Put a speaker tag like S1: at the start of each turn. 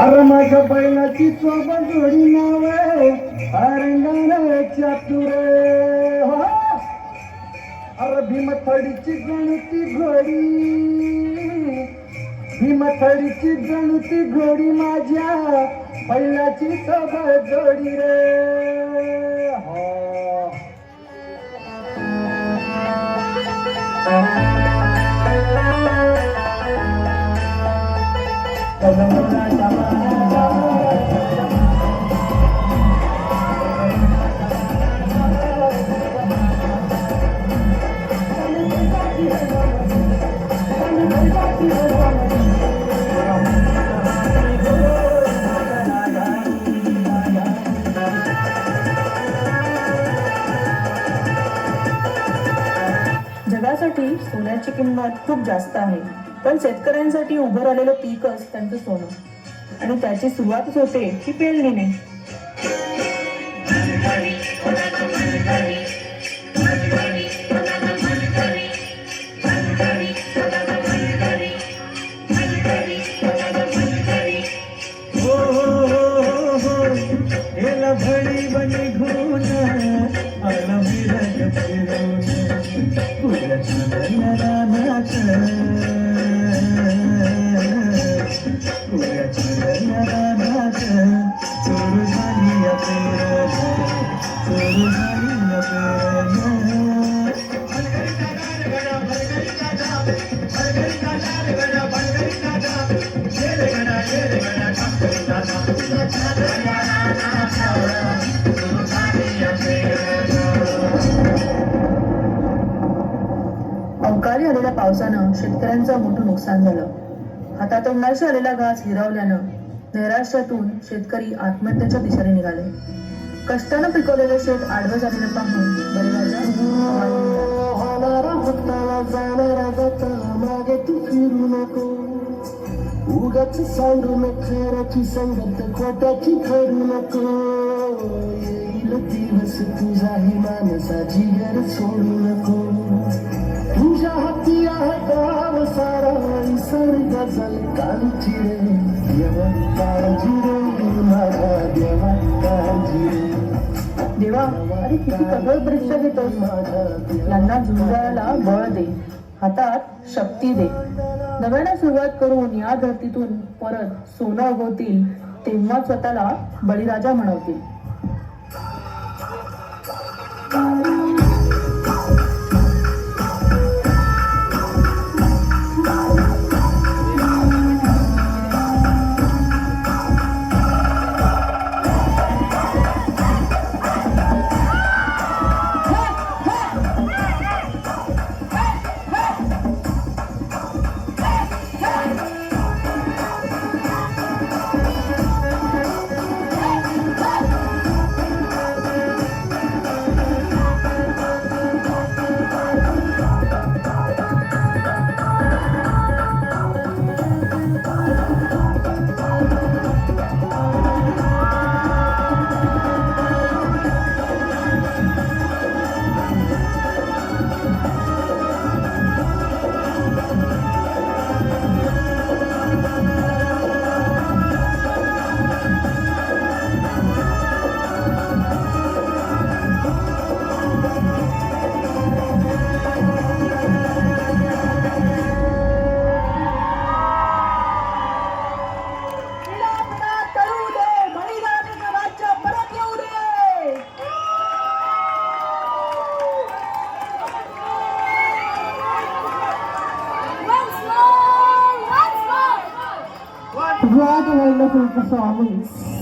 S1: अरे माझ्या बैलाची सोबत जोडी नाव अरंगाने चातुर. हो. अरे भीमथडीची गणती घोडी भीमथडीची गणती घोडी माझ्या बैलाची सोबत जोडी रे. हो.
S2: जगासाठी सोन्याची किंमत खूप जास्त आहे. पण शेतकऱ्यांसाठी उभं राहिलेलं पीकच त्यांचं सोनं. आणि त्याची सुरुवातच होते की पेरणीने.
S1: हो हो हो
S2: अवकाळी आलेल्या पावसानं शेतकऱ्यांचं मोठं नुकसान झालं हातातोंडाशी आलेला घास हिरावल्यानं नैराश्यातून शेतकरी आत्महत्येच्या दिशेने निघाले कष्टानं पिकवलेलं शेत आडवं झालेलं पाहून बळीराजा
S1: मागे तू फिरू नको उगाच सांडू खऱ्याची संगत खोट्याची करू नको. येईल दिवस तुझाही माणसाची गर सोडू नको. तुझ्या हाती आहे गाव सारा निसर्ग जल कांची रे देवा काळजी रे माझा देवा काळजी रे
S2: देवा अरे किती कठोर परीक्षा घेतोस. यांना झुंजायला बळ दे हातात शक्ती दे. नव्याने सुरुवात करून या धर्तीतून परत सोनं उगवतील तेव्हा स्वतःला बळीराजा म्हणवतील. Obrigado, Leila, pelo performance.